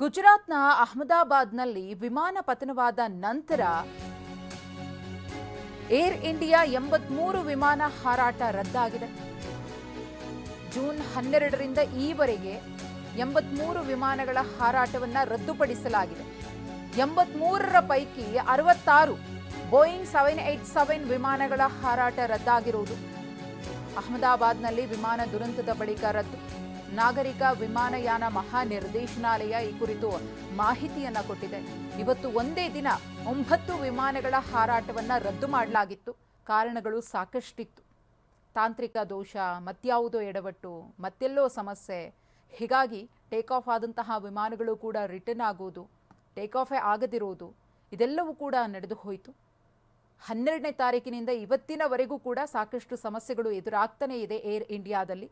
ಗುಜರಾತ್ನ ಅಹಮದಾಬಾದ್ನಲ್ಲಿ ವಿಮಾನ ಪತನವಾದ ನಂತರ ಏರ್ ಇಂಡಿಯಾ ಎಂಬತ್ಮೂರು ವಿಮಾನ ಹಾರಾಟ ರದ್ದಾಗಿದೆ. ಜೂನ್ ಹನ್ನೆರಡರಿಂದ ಈವರೆಗೆ ಎಂಬತ್ಮೂರು ವಿಮಾನಗಳ ಹಾರಾಟವನ್ನು ರದ್ದುಪಡಿಸಲಾಗಿದೆ. ಎಂಬತ್ಮೂರರ ಪೈಕಿ ಅರವತ್ತಾರು ಬೋಯಿಂಗ್ ಸೆವೆನ್ ಏಟ್ ಸೆವೆನ್ ವಿಮಾನಗಳ ಹಾರಾಟ ರದ್ದಾಗಿರುವುದು. ಅಹಮದಾಬಾದ್ನಲ್ಲಿ ವಿಮಾನ ದುರಂತದ ಬಳಿಕ ರದ್ದು. ನಾಗರಿಕ ವಿಮಾನಯಾನ ಮಹಾನಿರ್ದೇಶನಾಲಯ ಈ ಕುರಿತು ಮಾಹಿತಿಯನ್ನ ಕೊಟ್ಟಿದೆ. ಇವತ್ತು ಒಂದೇ ದಿನ ಒಂಬತ್ತು ವಿಮಾನಗಳ ಹಾರಾಟವನ್ನ ರದ್ದು ಮಾಡಲಾಗಿತ್ತು. ಕಾರಣಗಳು ಸಾಕಷ್ಟಿತ್ತು. ತಾಂತ್ರಿಕ ದೋಷ, ಮತ್ಯಾವುದೋ ಎಡವಟ್ಟು, ಮತ್ತೆಲ್ಲೋ ಸಮಸ್ಯೆ. ಹೀಗಾಗಿ ಟೇಕ್ ಆಫ್ ಆದಂತಹ ವಿಮಾನಗಳು ಕೂಡ ರಿಟರ್ನ್ ಆಗುವುದು ಟೇಕ್ ಆಫೇ ಆಗದಿರುವುದು ಇದೆಲ್ಲವೂ ಕೂಡ ನಡೆದು ಹೋಯಿತು. ಹನ್ನೆರಡನೇ ತಾರೀಕಿನಿಂದ ಇವತ್ತಿನವರೆಗೂ ಕೂಡ ಸಾಕಷ್ಟು ಸಮಸ್ಯೆಗಳು ಎದುರಾಗ್ತಾನೇ ಇದೆ ಏರ್ ಇಂಡಿಯಾದಲ್ಲಿ.